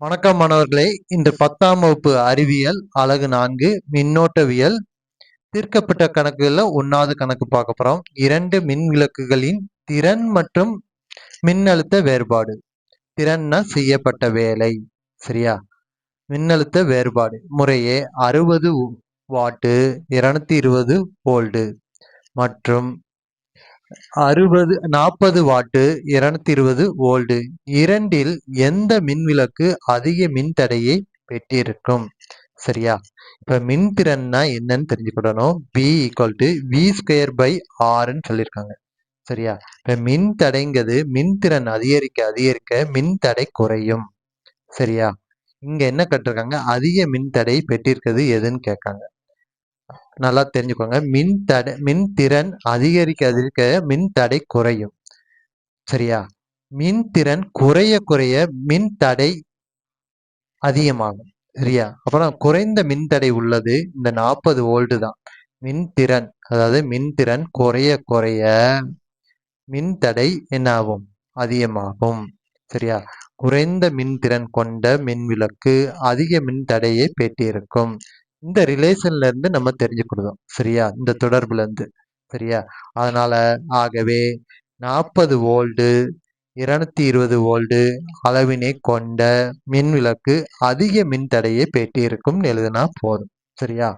வணக்கம் மாணவர்களே. இன்று பத்தாம் வகுப்பு அறிவியல் அழகு நான்கு மின்னோட்டவியல். தீர்க்கப்பட்ட கணக்குகளில் ஒன்றாவது கணக்கு பார்க்க போறோம். இரண்டு மின் விளக்குகளின் திறன் மற்றும் மின்னழுத்த வேறுபாடு. திறன்னா செய்யப்பட்ட வேலை சரியா? மின்னழுத்த வேறுபாடு. முறையே அறுபது வாட்டு இருநூத்தி இருபது வோல்டு மற்றும் அறுபது நாற்பது வாட்டு இருநூத்தி இருபது வோல்டு. இரண்டில் எந்த மின்விளக்கு அதிக மின்தடையை பெற்றிருக்கும்? சரியா? இப்ப மின்திறன்னா என்னன்னு தெரிஞ்சுக்கிடணும். P equal to V square by ஆர்ன்னு சொல்லியிருக்காங்க. சரியா? இப்ப மின் தடைங்கிறது மின்திறன் அதிகரிக்க அதிகரிக்க மின் தடை குறையும். சரியா? இங்க என்ன கட்டிருக்காங்க? அதிக மின்தடை பெற்றிருக்கிறது எதுன்னு கேட்காங்க. நல்லா தெரிஞ்சுக்கோங்க. மின் தடை மின் திறன் அதிகரிக்க அதிகரிக்க மின் தடை குறையும். சரியா? மின் திறன் குறைய குறைய மின் தடை அதிகமாகும். சரியா? அப்புறம் குறைந்த மின்தடை உள்ளது இந்த நாற்பது வோல்டு தான். மின் திறன் அதாவது மின் திறன் குறைய குறைய மின்தடை என்ன ஆகும் அதிகமாகும். சரியா? குறைந்த மின்திறன் கொண்ட மின் விளக்கு அதிக மின்தடையை பெற்றிருக்கும் இந்த ரிலேஷன்ல இருந்து நம்ம தெரிஞ்சுக்கிடுதோம் சரியா? இந்த தொடர்புல இருந்து. சரியா? அதனால ஆகவே நாற்பது வோல்டு இருநூத்தி இருபது வோல்டு அளவினை கொண்ட மின் விளக்கு அதிக மின் தடையை பெட்டி இருக்கும்னு எழுதுனா போதும். சரியா?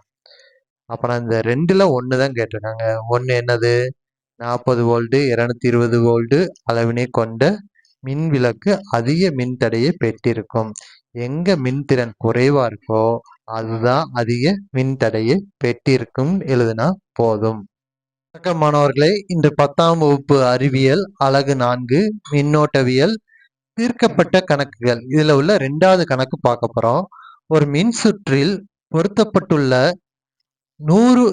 அப்புறம் இந்த ரெண்டுல ஒன்று தான் கேட்டிருக்காங்க. ஒன்று என்னது? நாற்பது வோல்டு இருநூத்தி இருபது வோல்டு அளவினை கொண்ட மின் விளக்கு அதிக மின்தடையை பெற்றிருக்கும். எங்க மின்திறன் குறைவா இருக்கோ அதுதான் அதிக மின்தடையை பெற்றிருக்கும் எழுதுனா போதும். வணக்கம் மாணவர்களே இன்று பத்தாம் வகுப்பு அறிவியல் அலகு நான்கு மின்னோட்டவியல் தீர்க்கப்பட்ட கணக்குகள். இதுல உள்ள ரெண்டாவது கணக்கு பார்க்க போறோம். ஒரு மின் சுற்றில் பொருத்தப்பட்டுள்ள நூறு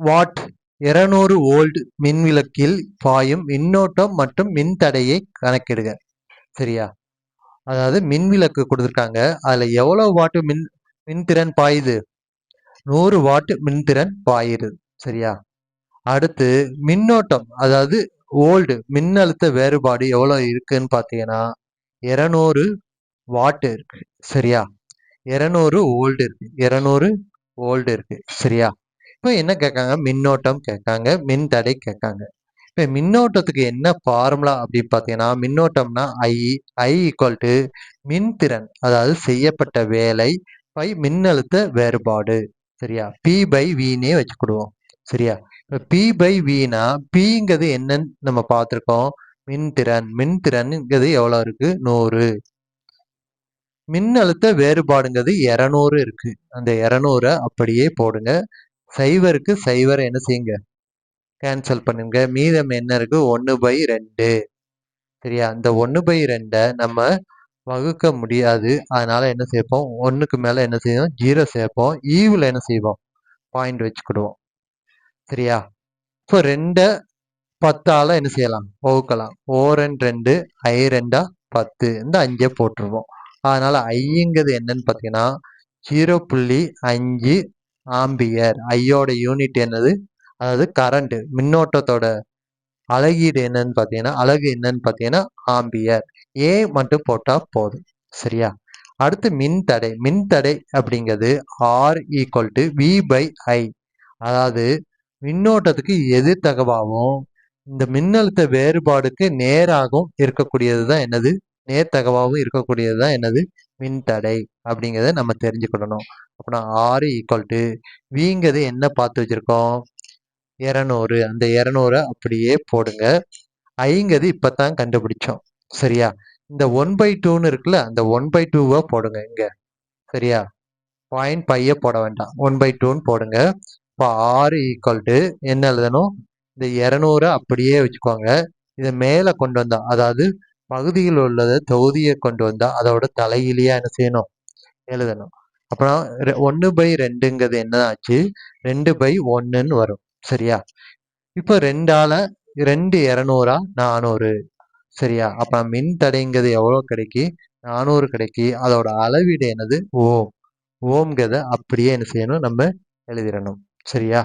வாட் இருநூறு வோல்ட் மின்விளக்கில் பாயும் மின்னோட்டம் மற்றும் மின்தடையை கணக்கிடுக. சரியா? அதாவது மின்விளக்கு கொடுத்துருக்காங்க. அதுல எவ்வளவு வாட்டு மின் மின்திறன் பாயுது. நூறு வாட் மின்திறன் பாயிருது சரியா? அடுத்து மின்னோட்டம் அதாவது ஓல்டு மின்னழுத்த வேறுபாடு எவ்வளோ இருக்குன்னு பார்த்தீங்கன்னா இரநூறு வாட் இருக்கு. சரியா? இரநூறு ஓல்டு இருக்கு. இரநூறு ஓல்டு இருக்கு. சரியா? இப்போ என்ன கேட்காங்க? மின்னோட்டம் கேட்காங்க. மின் தடை கேட்காங்க. இப்போ மின்னோட்டத்துக்கு என்ன ஃபார்முலா அப்படின்னு பார்த்தீங்கன்னா மின்னோட்டம்னா ஐ ஐ ஈக்குவல் டு மின்திறன் அதாவது செய்யப்பட்ட வேலை பை மின்னழுத்த வேறுபாடு சரியா? பி பை வினே வச்சுக்கிடுவோம் சரியா? இப்போ பி பை வினா பிங்கிறது என்னன்னு நம்ம பார்த்துருக்கோம். மின்திறன் மின்திறன்ங்கிறது எவ்வளோ இருக்கு? நூறு. மின்னழுத்த வேறுபாடுங்கிறது இரநூறு இருக்கு. அந்த இரநூறை அப்படியே போடுங்க. சைவருக்கு சைவரை என்ன செய்யுங்க? கேன்சல் பண்ணுங்க. மீதம் என்ன இருக்கு? ஒன்று பை ரெண்டு. சரியா? அந்த ஒன்று பை ரெண்டை நம்ம வகுக்க முடியாது. அதனால என்ன சேர்ப்போம்? ஒன்றுக்கு மேலே என்ன செய்வோம்? ஜீரோ சேர்ப்போம். ஈவில் என்ன செய்வோம்? பாயிண்ட் வச்சுக்கிடுவோம். சரியா? இப்போ ரெண்டை பத்தால் என்ன செய்யலாம்? வகுக்கலாம். ஓ ரெண்டு ரெண்டு ஐ ரெண்டா பத்து. இந்த அஞ்சே போட்டுருவோம். அதனால ஐங்கிறது என்னன்னு பார்த்தீங்கன்னா ஜீரோ புள்ளி அஞ்சு ஆம்பியர். ஐயோட யூனிட் என்னது? அதாவது கரண்ட்டு மின்னோட்டத்தோட அழகீடு என்னன்னு பார்த்தீங்கன்னா அழகு என்னன்னு பார்த்தீங்கன்னா ஆம்பியர். ஏ மட்டும் போட்டால் போதும். சரியா? அடுத்து மின்தடை மின்தடை அப்படிங்கிறது R equal to V by I அதாவது மின்னோட்டத்துக்கு எதிர்த்தகவாகவும் இந்த மின்னழுத்த வேறுபாடுக்கு நேராகவும் இருக்கக்கூடியது தான் என்னது? நேர்த்தகவாகவும் இருக்கக்கூடியது தான் என்னது மின்தடை அப்படிங்கிறத நம்ம தெரிஞ்சுக்கிடணும் அப்படின்னா ஆறு ஈக்குவல் டு விங்கிறது என்ன பார்த்து வச்சுருக்கோம்? இரநூறு அந்த இரநூறை அப்படியே போடுங்க. ஐங்கிறது இப்போ தான் கண்டுபிடிச்சோம். சரியா? இந்த ஒன் பை டூன்னு இருக்குல்ல அந்த ஒன் பை டூவை போடுங்க இங்கே. சரியா? பாயிண்ட் பைய போட வேண்டாம். ஒன் பை டூன்னு போடுங்க. இப்போ ஆறு ஈக்குவல் டு என்ன எழுதணும்? இந்த இரநூறு அப்படியே வச்சுக்கோங்க. இதை மேலே கொண்டு வந்தா அதாவது பகுதியில் உள்ளதை தொகுதியை கொண்டு வந்தா அதோட தலையிலேயே என்ன செய்யணும்? எழுதணும். அப்புறம் ஒன்று பை ரெண்டுங்கிறது என்ன ஆச்சு? ரெண்டு பை ஒன்றுன்னு வரும். சரியா? இப்போ ரெண்டால ரெண்டு இரநூறா நானூறு. சரியா? அப்ப மின் தடைங்கிறது எவ்வளோ கிடைக்கி? நானூறு கிடைக்கி. அதோட அளவீடு என்னது? ஓம். ஓம்ங்கிறத அப்படியே என்ன செய்யணும்? நம்ம எழுதிடணும். சரியா?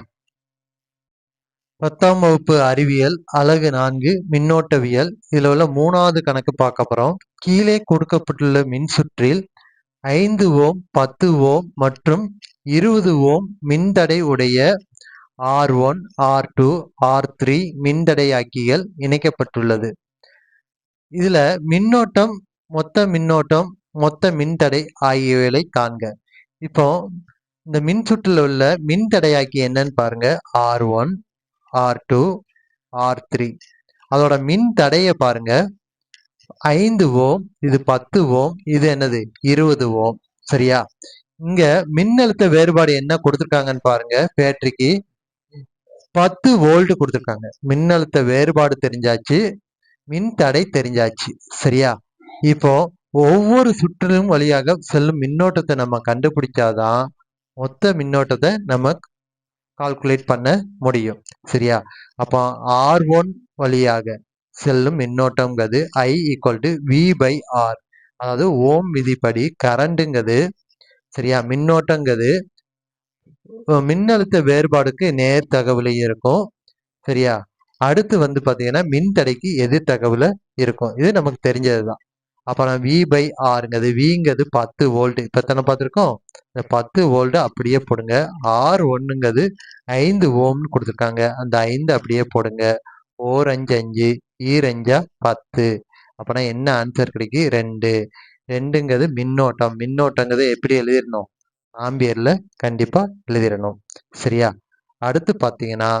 பத்தாம் வகுப்பு அறிவியல் அழகு நான்கு மின்னோட்டவியல். இதில் உள்ள மூணாவது கணக்கு பார்க்க போகிறோம் கீழே கொடுக்கப்பட்டுள்ள மின் சுற்றில் ஐந்து ஓம் பத்து ஓம் மற்றும் இருபது ஓம் மின்தடை உடைய R one R two R three மின்தடையாக்கிகள் இணைக்கப்பட்டுள்ளது. இதில் மின்னோட்டம் மொத்த மின்னோட்டம் மொத்த மின்தடை ஆகியவைகளை காண்க. இப்போ இந்த மின் சுற்றில் உள்ள மின்தடையாக்கி என்னன்னு பாருங்க. R one R two R three. அதோட மின் தடையை பாருங்க. ஐந்து ஓம் இது பத்து ஓம் இது என்னது? இருபது ஓம். சரியா? இங்க மின்னழுத்த வேறுபாடு என்ன கொடுத்துருக்காங்கன்னு பாருங்க. பேட்டரிக்கு பத்து வோல்ட் கொடுத்துருக்காங்க. மின்னழுத்த வேறுபாடு தெரிஞ்சாச்சு மின் தடை தெரிஞ்சாச்சு. சரியா? இப்போ ஒவ்வொரு சுற்றிலும் வழியாக செல்லும் மின்னோட்டத்தை நம்ம கண்டுபிடிச்சாதான் மொத்த மின்னோட்டத்தை நம்ம கால்குலேட் பண்ண முடியும். சரியா? அப்போ ஆர் ஒன் வழியாக செல்லும் மின்னோட்டங்கிறது I equal to V by R அதாவது ஓம் விதிப்படி கரண்ட்டுங்கிறது சரியா? மின்னோட்டங்கிறது மின்னழுத்த வேறுபாடுக்கு நேர் தகவலை இருக்கும். சரியா? அடுத்து வந்து பார்த்தீங்கன்னா மின் தடைக்கு எதிர் தகவல இருக்கும். இது நமக்கு தெரிஞ்சது தான் அப்புறம் வி பை ஆறுங்கிறது விங்கிறது பத்து வோல்ட் இப்போ தானே பார்த்துருக்கோம்? இந்த பத்து வோல்ட் அப்படியே போடுங்க. ஆர் ஒன்றுங்கிறது ஐந்து ஓம்னு கொடுத்துருக்காங்க. அந்த ஐந்து அப்படியே போடுங்க. ஓர் அஞ்சு அஞ்சு ஈரஞ்சா பத்து. அப்போனா என்ன ஆன்சர் கிடைக்கு ரெண்டு. ரெண்டுங்கிறது மின்னோட்டம். மின்னோட்டங்கிறது எப்படி எழுதிடணும்? ஆம்பியரில் கண்டிப்பாக எழுதிடணும். சரியா? அடுத்து பார்த்தீங்கன்னா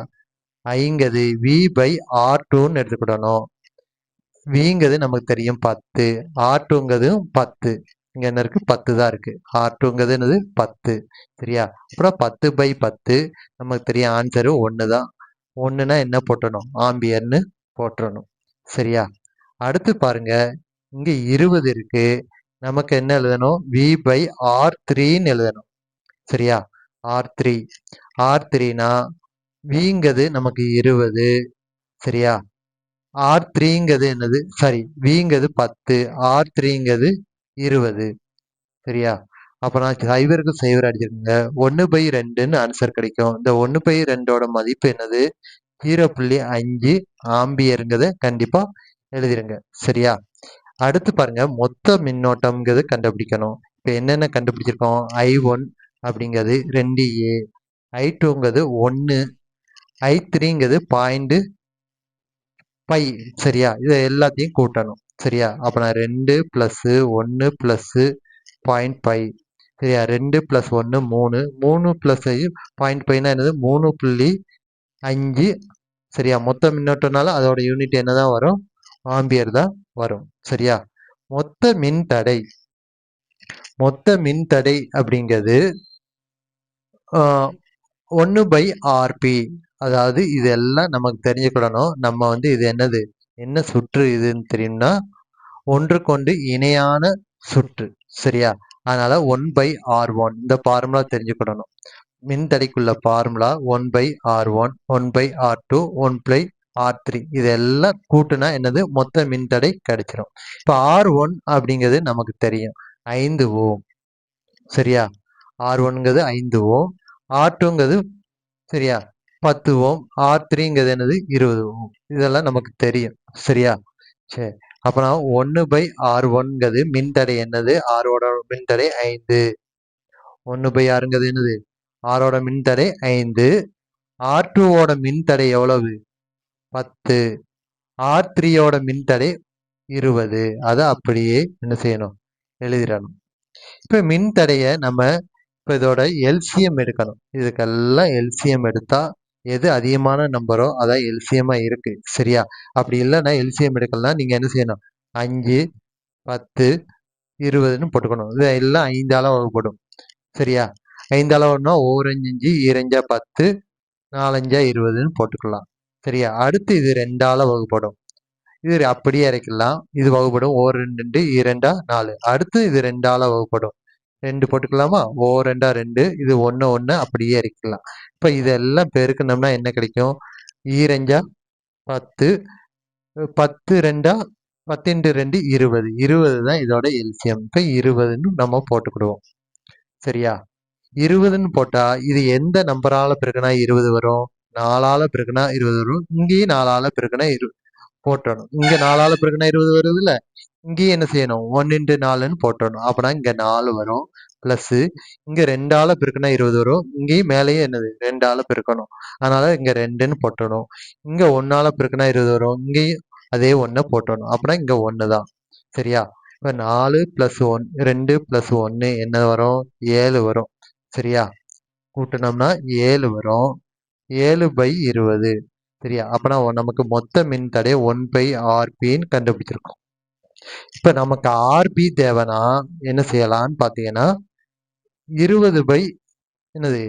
ஐங்கிறது வி பை ஆர் டூன்னு எடுத்துக்கிடணும். விங்கிறது நமக்கு தெரியும் பத்து. ஆர் டூங்கிறதும் பத்து. இங்கே என்ன இருக்குது பத்து தான் இருக்குது ஆர் டூங்கிறது என்னது? பத்து. சரியா? அப்புறம் பத்து பை பத்து நமக்கு தெரியும் ஆன்சரு ஒன்று தான். ஒன்றுனா என்ன போட்டணும்? ஆம்பியர்னு போட்டுறணும். சரியா? அடுத்து பாருங்க. இங்கே இருபது இருக்குது நமக்கு என்ன எழுதணும்? வி பை ஆர் த்ரீன்னு எழுதணும். சரியா? ஆர் த்ரீ ஆர் த்ரீனா விங்கிறது நமக்கு இருபது. சரியா? ஆர் த்ரீங்கிறது என்னது? சாரி விங்கிறது பத்து. ஆர் த்ரீங்கிறது இருபது. சரியா? அப்போ நான் சைவருக்கு சைவர் அடிச்சிருக்கேங்க. ஒன்று பை ரெண்டுன்னு ஆன்சர் கிடைக்கும். இந்த ஒன்று பை ரெண்டோட மதிப்பு என்னது? ஜீரோ புள்ளி அஞ்சு ஆம்பியருங்கிறத கண்டிப்பாக எழுதிருங்க. சரியா? அடுத்து பாருங்க மொத்த மின்னோட்டம்ங்கிறது கண்டுபிடிக்கணும். இப்போ என்னென்ன கண்டுபிடிச்சிருக்கோம்? ஐ ஒன் அப்படிங்கிறது ரெண்டு ஏ ஐ டூங்கிறது ஒன்று ஐ த்ரீங்கிறது பாயிண்ட் பை சரியா? இதை எல்லாத்தையும் கூட்டணும் சரியா? அப்போ நான் ரெண்டு ப்ளஸ்ஸு ஒன்று ப்ளஸ்ஸு பாயிண்ட் பை சரியா? ரெண்டு ப்ளஸ் ஒன்று மூணு. மூணு ப்ளஸ் பாயிண்ட் பைனா என்னது? மூணு புள்ளி அஞ்சு சரியா? மொத்த மின்னோட்டம்னால அதோட யூனிட் என்ன தான் வரும்? ஆம்பியர் தான் வரும். சரியா? மொத்த மின் தடை மொத்த மின் தடை அப்படிங்கிறது ஒன்று பை ஆர்பி. அதாவது இதெல்லாம் நமக்கு தெரிஞ்சுக்கிடணும் நம்ம வந்து இது என்னது? என்ன சுற்று இதுன்னு தெரியும்னா ஒன்றுக்கொண்டு இணையான சுற்று. சரியா? அதனால ஒன் பை ஆர் ஒன். இந்த ஃபார்முலா தெரிஞ்சுக்கிடணும் மின்தடைக்குள்ள formula one by R one one by R two one by R three இதெல்லாம் கூட்டுனா என்னது? மொத்த மின்தடை கிடைச்சிரும். இப்போ ஆர் ஒன் அப்படிங்கிறது நமக்கு தெரியும். ஐந்து ஓம் சரியா? ஆர் ஒன்ங்கிறது ஐந்து ஓம் ஆர் டூங்கிறது சரியா? பத்து ஓம் ஆர் த்ரீங்கிறது என்னது? இருபது ஓம் இதெல்லாம் நமக்கு தெரியும். சரியா? சரி அப்போனா ஒன்று பை ஆர் ஒன்ங்கிறது மின்தடை என்னது? ஆரோட மின்தடை ஐந்து. ஒன்று பை ஆறுங்கிறது என்னது? ஆரோட மின்தடை ஐந்து. ஆர் டூவோட மின்தடை எவ்வளவு? பத்து. ஆர் த்ரீயோட மின்தடை இருபது. அதை அப்படியே என்ன செய்யணும்? எழுதிடணும். இப்போ மின்தடையை நம்ம இப்போ இதோட எல்சிஎம் எடுக்கணும். இதுக்கெல்லாம் எல்சிஎம் எடுத்தா எது அதிகமான நம்பரோ அதான் எல்சிஎம்மா இருக்கு. சரியா? அப்படி இல்லைன்னா எல்சிஎம் எடுக்கலாம் நீங்கள் என்ன செய்யணும்? அஞ்சு பத்து இருபதுன்னு போட்டுக்கணும். இது எல்லாம் ஐந்தால வகுப்படும். சரியா? ஐந்தால ஒன்றா ஓரஞ்சு அஞ்சு ஈரஞ்சா பத்து நாலஞ்சா இருபதுன்னு போட்டுக்கலாம். சரியா? அடுத்து இது ரெண்டால வகுப்படும் இது அப்படியே இறக்கலாம் இது வகுப்படும் ஓ ரெண்டு இரண்டா நாலு. அடுத்து இது ரெண்டால வகுப்படும் ரெண்டு போட்டுக்கலாமா? ஓ ரெண்டா ரெண்டு. இது ஒன்று ஒன்று அப்படியே இறக்கலாம் இப்போ இதெல்லாம் பெருக்கணும்னா என்ன கிடைக்கும்? ஈரஞ்சா பத்து. பத்து ரெண்டா பத்தின்ட்டு ரெண்டு இருபது. இருபது தான் இதோட எல்சியம். இப்போ இருபதுன்னு நம்ம போட்டுக்கிடுவோம். சரியா? இருபதுன்னு போட்டா இது எந்த நம்பரால பெருக்கினா இருபது வரும்? நாலால பிறகுனா இருபது வரும். இங்கேயும் நாலால பிறகுனா இரு போட்டணும். இங்க நாலால பிறகுனா இருபது வருது இல்ல? இங்கேயும் என்ன செய்யணும்? ஒன் இன்ட்டு நாலுன்னு போட்டணும். அப்பனா இங்க நாலு வரும். பிளஸ் இங்க ரெண்டால பிறகுனா இருபது வரும். இங்கேயும் மேலேயும் என்னது? ரெண்டால பெருக்கணும். அதனால இங்க ரெண்டுன்னு போட்டணும். இங்க ஒன்னால பிறகுனா இருபது வரும். இங்கேயும் அதே ஒன்றை போட்டணும். அப்படின்னா இங்க ஒன்று தான். சரியா? இப்போ நாலு ப்ளஸ் ஒன் ரெண்டு ப்ளஸ் ஒன்று என்ன வரும்? ஏழு வரும். சரியா? கூட்டினோம்னா ஏழு வரும். ஏழு பை இருபது. சரியா? அப்போனா நமக்கு மொத்த மின் தடை ஒன் பை ஆர்பின்னு கண்டுபிடிச்சிருக்கோம். இப்போ நமக்கு ஆர்பி தேவைன்னா என்ன செய்யலாம்னு பார்த்தீங்கன்னா இருபது பை என்னது?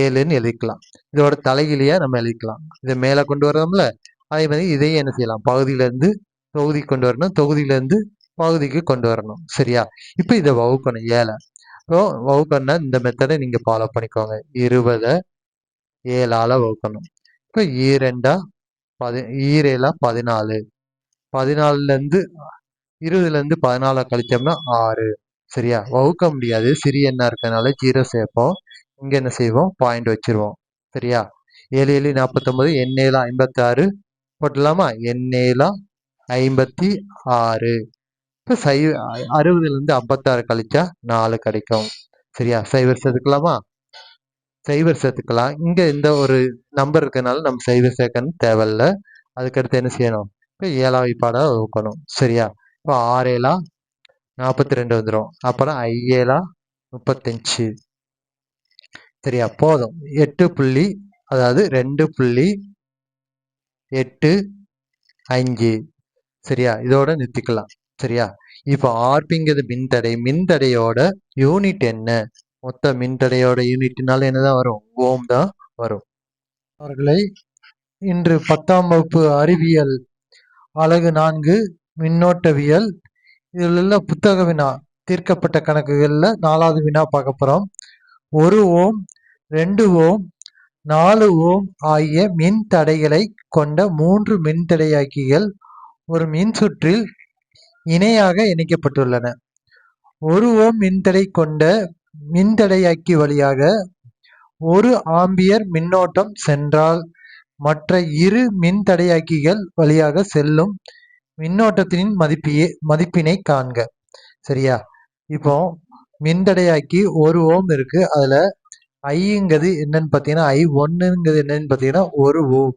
ஏழுன்னு எழுதிக்கலாம். இதோட தலைகிலேயே நம்ம எழுதிக்கலாம். இதை மேலே கொண்டு வரோம்ல அதே மாதிரி இதையும் என்ன செய்யலாம்? பகுதியிலேருந்து தொகுதி கொண்டு வரணும். தொகுதியிலேருந்து பகுதிக்கு கொண்டு வரணும். சரியா? இப்போ இதை வகுக்கணும். ஏழை. ஸோ வகுக்கணும்னா இந்த மெத்தடை நீங்கள் ஃபாலோ பண்ணிக்கோங்க. இருபதை ஏழால் வகுக்கணும். இப்போ ஈரெண்டா e பதி e ஈரேலா பதினாலு. பதினாலுலேருந்து இருபதுலேருந்து பதினாலை கழிச்சோம்னா ஆறு. சரியா? வகுக்க முடியாது. சிறிய எண்ணாக இருக்கிறதுனால ஜீரோ சேர்ப்போம். இங்கே என்ன செய்வோம்? பாயிண்ட் வச்சிருவோம். சரியா? ஏழு ஏழு நாற்பத்தொம்பது எண்ணேழு ஐம்பத்தாறு. போட்டலாமா எண்ணெயிலாம் ஐம்பத்தி ஆறு. இப்போ சை அறுபதுலேருந்து ஐம்பத்தாறு கழிச்சா நாலு கிடைக்கும். சரியா? சைவர் சேர்த்துக்கலாமா சைவர் சேர்த்துக்கலாம். இங்கே இந்த ஒரு நம்பர் இருக்கிறதுனால நம்ம சைவர் சேர்க்கணும். தேவையில்ல. அதுக்கடுத்து என்ன செய்யணும்? இப்போ ஏழாவது பாடம் வகுக்கணும். சரியா? இப்போ ஆறு ஏழா? நாற்பத்தி ரெண்டு வந்துடும் அப்புறம் ஐஏலா முப்பத்தஞ்சு. சரியா? போதும். எட்டு புள்ளி அதாவது ரெண்டு புள்ளி எட்டு அஞ்சு சரியா? இதோட நிறுத்திக்கலாம். சரியா? இப்போ ஆர்பிங்கிறது மின்தடை. மின்தடையோட யூனிட் என்ன? மொத்த மின்தடையோட யூனிட்னால என்னதான் வரும்? ஓம் தான் வரும். அவர்களை இன்று பத்தாம் வகுப்பு அறிவியல் அழகு நான்கு மின்னோட்டவியல். இதில் உள்ள புத்தக வினா தீர்க்கப்பட்ட கணக்குகளில் நாலாவது வினா பார்க்க போகிறோம் ஒரு ஓம் ரெண்டு ஓம் நாலு ஓம் ஆகிய மின் தடைகளை கொண்ட மூன்று மின்தடையாக்கிகள் ஒரு மின் சுற்றில் இணையாக இணைக்கப்பட்டுள்ளன. ஒரு ஓம் மின்தடை கொண்ட மின்தடையாக்கி வழியாக ஒரு ஆம்பியர் மின்னோட்டம் சென்றால் மற்ற இரு மின்தடையாக்கிகள் வழியாக செல்லும் மின்னோட்டத்தின் மதிப்பியே மதிப்பினை காண்க. சரியா? இப்போ மின்தடையாக்கி ஒரு ஓம் இருக்கு. அதுல ஐங்கிறது என்னன்னு பார்த்தீங்கன்னா ஐ ஒன்னுங்கிறது என்னன்னு பார்த்தீங்கன்னா ஒரு ஓம்.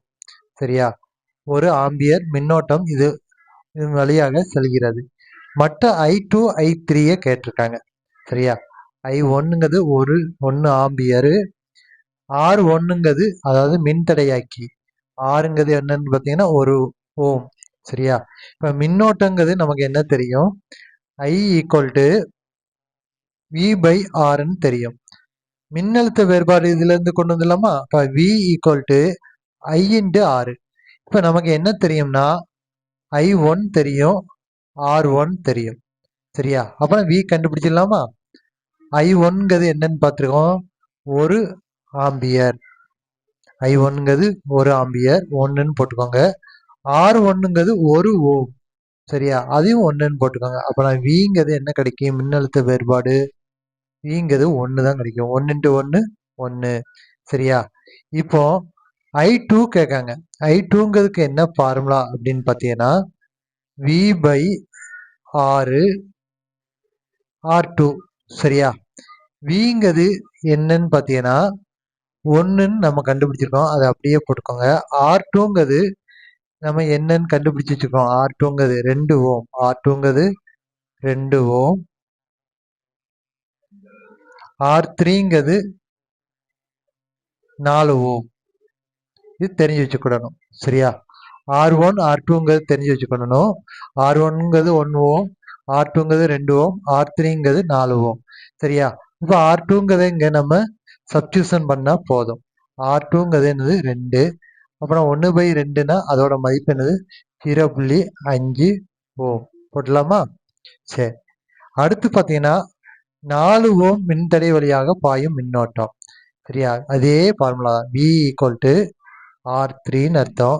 சரியா? ஒரு ஆம்பியர் மின்னோட்டம் இது வழியாக செல்கிறது. மற்ற ஐ டூ ஐ த்ரீயை கேட்டிருக்காங்க. சரியா? ஐ ஒன்னுங்கிறது ஒரு ஒன்று ஆம்பியரு. ஆர் ஒன்னுங்கிறது அதாவது மின்தடையாக்கி. ஆறுங்கிறது என்னன்னு பார்த்தீங்கன்னா ஒரு ஓம் சரியா? இப்போ மின்னோட்டங்கிறது நமக்கு என்ன தெரியும்? I equal to V by ஆர்ன்னு தெரியும். மின்னழுத்த வேறுபாடு இதுலேருந்து கொண்டு வந்துடலாமா? இப்போ V equal to I into R இப்போ நமக்கு என்ன தெரியும்னா ஐ ஒன் தெரியும் ஆர் ஒன் தெரியும் சரியா? அப்புறம் வி கண்டுபிடிச்சிடலாமா? ஐ ஒன்ங்கிறது என்னன்னு பார்த்துருக்கோம். ஒரு ஆம்பியர். ஐ ஒன்ங்கிறது ஒரு ஆம்பியர் ஒன்றுன்னு போட்டுக்கோங்க. ஆர் ஒன்றுங்கிறது ஒரு ஓம் சரியா? அதையும் ஒன்றுன்னு போட்டுக்கோங்க. அப்போ நான் விங்கிறது என்ன கிடைக்கும்? மின்னழுத்த வேறுபாடு. விங்கிறது ஒன்று தான் கிடைக்கும் ஒன்றுன்ட்டு ஒன்று ஒன்று சரியா? இப்போ ஐ டூ கேட்காங்க. ஐ டூங்கிறதுக்கு என்ன ஃபார்முலா அப்படின்னு பார்த்தீங்கன்னா V by R R two சரியா? விங்கிறது என்னன்னு பார்த்தீங்கன்னா ஒன்றுன்னு நம்ம கண்டுபிடிச்சிருக்கோம். அதை அப்படியே போட்டுக்கோங்க. ஆர் டூங்கிறது நம்ம என்னன்னு கண்டுபிடிச்சி வச்சுருக்கோம். ஆர் டூங்கிறது ரெண்டு ஓம். ஆர் டூங்கிறது ரெண்டு ஓம். ஆர் த்ரீங்கிறது நாலு ஓம். இது தெரிஞ்சு வச்சுக்கிடணும். சரியா? ஆர் ஒன் ஆர் டூங்கிறது தெரிஞ்சு வச்சுக்கணும். ஆர் ஒன்ங்கிறது ஒன் ஓம். ஆர் டூங்கிறது ரெண்டு ஓம். ஆர் த்ரீங்கிறது நாலு ஓம். சரியா? இப்போ ஆர் டூங்கிறத இங்கே நம்ம சப்ஸ்டியூஷன் பண்ணால் போதும். ஆர் டூங்கிறது என்னது? ரெண்டு. அப்புறம் ஒன்று பை ரெண்டுனா அதோட மதிப்பு என்னது? ஜீரோ புள்ளி அஞ்சு ஓம் போட்டலாமா சரி அடுத்து பார்த்தீங்கன்னா நாலு ஓம் மின்தடை வழியாக பாயும் மின்னோட்டம். சரியா? அதே formula V equal to R த்ரீன்னு அர்த்தம்.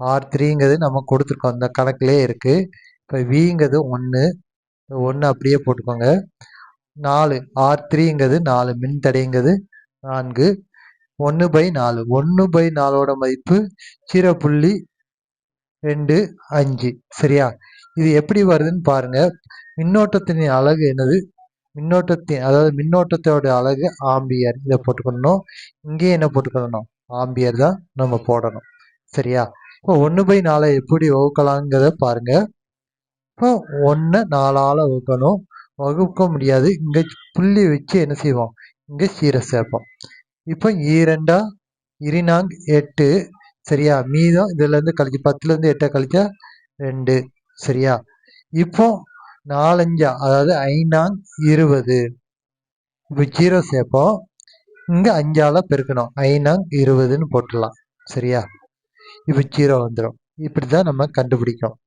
ஆர் த்ரீங்கிறது நம்ம கொடுத்துருக்கோம். அந்த கணக்குலேயே இருக்குது இப்போ விங்கிறது ஒன்று ஒன்று அப்படியே போட்டுக்கோங்க. நாலு. ஆர் த்ரீங்கிறது நாலு. மின்தடைங்கிறது நான்கு. ஒன்று பை நாலு. ஒன்று பை நாலோட மதிப்பு ஜீரோ புள்ளி ரெண்டு அஞ்சு. சரியா? இது எப்படி வருதுன்னு பாருங்க. மின்னோட்டத்தின் அழகு என்னது? மின்னோட்டத்தின் அதாவது மின்னோட்டத்தோட அழகு ஆம்பியர். இதை போட்டுக்கணும் இங்கே என்ன போட்டுக்கணும் ஆம்பியர் தான் நம்ம போடணும். சரியா? இப்போ ஒன்று பை நாலை எப்படி வகுக்கலாங்கிறத பாருங்க. இப்போ ஒன்று நாலால் வகுக்கணும். வகுக்க முடியாது. இங்கே புள்ளி வச்சு என்ன செய்வோம்? இங்கே சீரை சேர்ப்போம். இப்போ ஈரெண்டா இருநாங் எட்டு சரியா? மீதம் இதுலேருந்து கழிச்சு பத்துலேருந்து எட்டை கழிச்சா ரெண்டு சரியா? இப்போ நாலஞ்சா அதாவது ஐநாங் இருபது. இப்போ ஜீரோ சேர்ப்போம். இங்கே அஞ்சால பெருக்கணும். ஐநாங் இருபதுன்னு போட்டுடலாம். சரியா? இப்போ ஜீரோ வந்துடும் இப்படி தான் நம்ம கண்டுபிடிக்கணும்.